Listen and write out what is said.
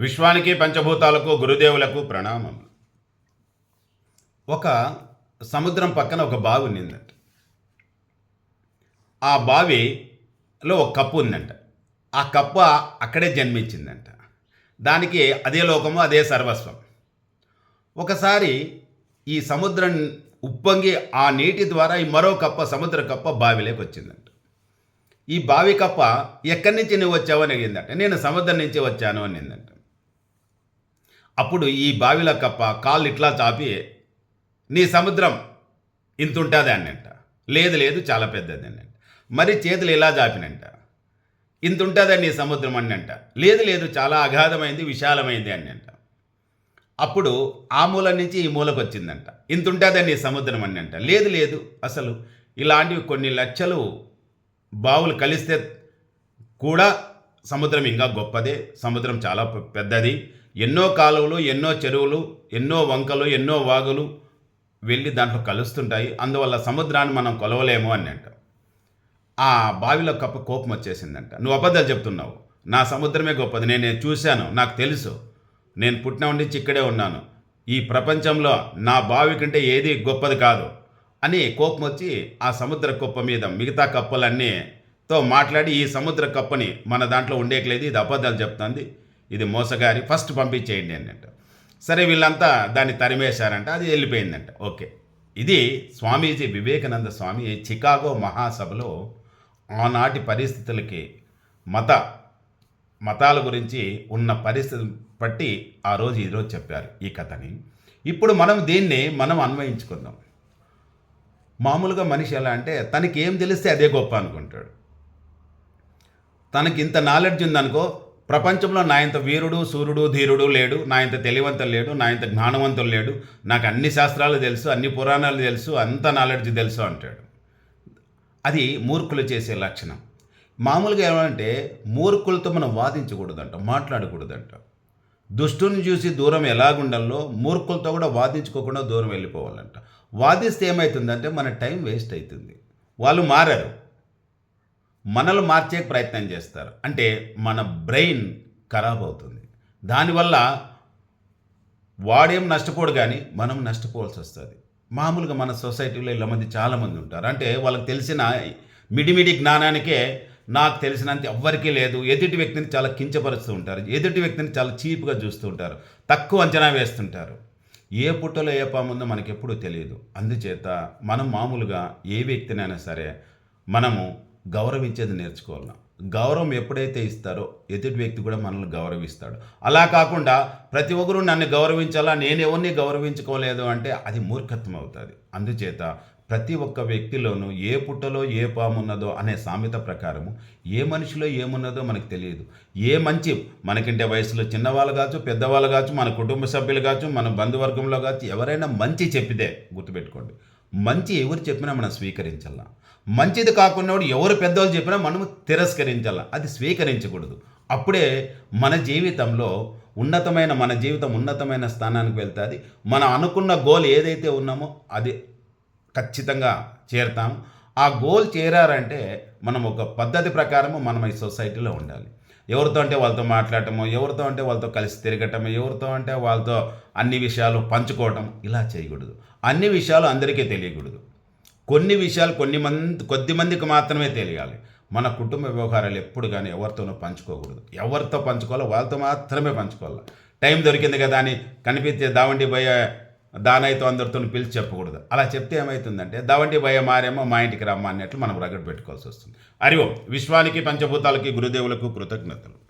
విశ్వానికి పంచభూతాలకు గురుదేవులకు ప్రణామం. ఒక సముద్రం పక్కన ఒక బావి ఉండిందంట ఆ బావిలో ఒక కప్పు ఉందంట. ఆ కప్ప అక్కడే జన్మించిందంట. దానికి అదే లోకము అదే సర్వస్వం. ఒకసారి ఈ సముద్రం ఉప్పొంగి ఆ నీటి ద్వారా ఈ మరో కప్ప సముద్ర కప్ప బావిలోకి వచ్చిందంట. ఈ బావి కప్ప ఎక్కడి నుంచి నువ్వు వచ్చావు? అని అడిగిందంట. నేను సముద్రం నుంచి వచ్చాను అనిందంట. అప్పుడు ఈ బావిలో కప్ప కాళ్ళు ఇట్లా చాపి నీ సముద్రం ఇంతుంటుంది అన్నంట. లేదు లేదు చాలా పెద్దది అన్నంట. మరి చేతులు ఇలా చాపినంట? ఇంత ఉంటుందని నీ సముద్రం అన్నంట. లేదు లేదు చాలా అగాధమైంది విశాలమైంది అన్నంట. అప్పుడు ఆ మూల నుంచి ఈ మూలకు వచ్చిందంట ఇంత ఉంటుందని నీ సముద్రం అన్నంట. లేదు లేదు అసలు ఇలాంటివి కొన్ని లక్షలు బావులు కలిస్తే కూడా సముద్రం ఇంకా గొప్పదే సముద్రం చాలా పెద్దది ఎన్నో కాలువలు ఎన్నో చెరువులు ఎన్నో వంకలు ఎన్నో వాగులు వెళ్ళి దాంట్లో కలుస్తుంటాయి. అందువల్ల సముద్రాన్ని మనం కొలవలేము అని అంట. ఆ బావిలో కప్ప కోపం వచ్చేసిందంట. నువ్వు అబద్ధాలు చెప్తున్నావు. నా సముద్రమే గొప్పది. నేను నేను చూశాను. నాకు తెలుసు. నేను పుట్టిన నుండి ఇక్కడే ఉన్నాను. ఈ ప్రపంచంలో నా బావి కంటే ఏది గొప్పది కాదు అని కోపం వచ్చి ఆ సముద్ర కుప్ప మీద మిగతా కప్పలన్నీతో మాట్లాడి ఈ సముద్ర కప్పని మన దాంట్లో ఉండేట్లేదు ఇది అబద్ధాలు చెప్తుంది. ఇది మోసగారి ఫస్ట్ పంపించేయండి అన్నట్టు. సరే వీళ్ళంతా దాన్ని తరిమేశారంట అది వెళ్ళిపోయిందంట. ఓకే. ఇది స్వామీజీ వివేకానంద స్వామి చికాగో మహాసభలో ఆనాటి పరిస్థితులకి మత మతాల గురించి ఉన్న పరిస్థితి బట్టి ఆ రోజు ఈరోజు చెప్పారు ఈ కథని. ఇప్పుడు మనం దీన్ని మనం అన్వయించుకుందాం. మామూలుగా మనిషి ఎలా అంటే తనకి ఏం తెలిస్తే అదే గొప్ప అనుకుంటాడు. తనకి ఇంత నాలెడ్జ్ ఉందనుకో ప్రపంచంలో నా ఇంత వీరుడు సూర్యుడు ధీరుడు లేడు. నా ఇంత తెలివంతులు లేడు. నా ఇంత జ్ఞానవంతులు లేడు. నాకు అన్ని శాస్త్రాలు తెలుసు అన్ని పురాణాలు తెలుసు అంత నాలెడ్జ్ తెలుసు అంటాడు. అది మూర్ఖులు చేసే లక్షణం. మామూలుగా ఏమంటే మూర్ఖులతో మనం వాదించకూడదంట మాట్లాడకూడదంట. దుష్టుని చూసి దూరం ఎలాగుండాలో మూర్ఖులతో కూడా వాదించుకోకుండా దూరం వెళ్ళిపోవాలంట. వాదిస్తే ఏమవుతుందంటే మన టైం వేస్ట్ అవుతుంది. వాళ్ళు మారరు. మనల్ని మార్చే ప్రయత్నం చేస్తారు. అంటే మన బ్రెయిన్ ఖరాబ్ అవుతుంది. దానివల్ల వాడేం నష్టపోడు కానీ మనం నష్టపోవాల్సి వస్తుంది. మామూలుగా మన సొసైటీలో ఇలా మంది చాలామంది ఉంటారు. అంటే వాళ్ళకి తెలిసిన మిడిమిడి జ్ఞానానికే నాకు తెలిసినంత ఎవ్వరికీ లేదు. ఎదుటి వ్యక్తిని చాలా కించపరుస్తూ ఉంటారు. ఎదుటి వ్యక్తిని చాలా చీప్గా చూస్తూ ఉంటారు. తక్కువ అంచనా వేస్తుంటారు. ఏ పుట్టలో ఏ పాముందో మనకెప్పుడూ తెలియదు. అందుచేత మనం మామూలుగా ఏ వ్యక్తినైనా సరే మనము గౌరవించేది నేర్చుకోవాలి గౌరవం ఎప్పుడైతే ఇస్తారో ఎదుటి వ్యక్తి కూడా మనల్ని గౌరవిస్తాడు. అలా కాకుండా ప్రతి ఒక్కరూ నన్ను గౌరవించాలా? నేను ఎవరిని గౌరవించుకోలేదు అంటే అది మూర్ఖత్వం అవుతుంది. అందుచేత ప్రతి ఒక్క వ్యక్తిలోనూ ఏ పుట్టలో ఏ పాము ఉన్నదో అనే సామెత ప్రకారము ఏ మనిషిలో ఏమున్నదో మనకు తెలియదు. ఏ మంచి మనకంటే వయసులో చిన్నవాళ్ళు కావచ్చు పెద్దవాళ్ళు కావచ్చు మన కుటుంబ సభ్యులు కావచ్చు మన బంధువర్గంలో కావచ్చు ఎవరైనా మంచి చెప్పితే గుర్తుపెట్టుకోండి. మంచి ఎవరు చెప్పినా మనం స్వీకరించాలా మంచిది కాకుండా ఎవరు పెద్దవాళ్ళు చెప్పినా మనం తిరస్కరించాల అది స్వీకరించకూడదు. అప్పుడే మన జీవితంలో ఉన్నతమైన మన జీవితం ఉన్నతమైన స్థానానికి వెళ్తుంది. మనం అనుకున్న గోల్ ఏదైతే ఉన్నామో అది ఖచ్చితంగా చేరుతాం ఆ గోల్ చేరారంటే మనం ఒక పద్ధతి ప్రకారము మనం ఈ సొసైటీలో ఉండాలి. ఎవరితో అంటే వాళ్ళతో మాట్లాడటము ఎవరితో అంటే వాళ్ళతో కలిసి తిరగటము ఎవరితో అంటే వాళ్ళతో అన్ని విషయాలు పంచుకోవటం ఇలా చేయకూడదు. అన్ని విషయాలు అందరికీ తెలియకూడదు. కొన్ని విషయాలు కొన్ని మంది కొద్ది మందికి మాత్రమే తెలియాలి. మన కుటుంబ వ్యవహారాలు ఎప్పుడు కానీ ఎవరితోనూ పంచుకోకూడదు. ఎవరితో పంచుకోవాలో వాళ్ళతో మాత్రమే పంచుకోవాలి. టైం దొరికింది కదా అని కనిపించే దావండి భయ దానైతో అందరితో పిలిచి చెప్పకూడదు. అలా చెప్తే ఏమవుతుందంటే దావండి భయ మారేమో మా ఇంటికి రమ్మ అన్నట్లు మనం రగడ పెట్టుకోవాల్సి వస్తుంది. అరి ఓం. విశ్వానికి పంచభూతాలకి గురుదేవులకు కృతజ్ఞతలు.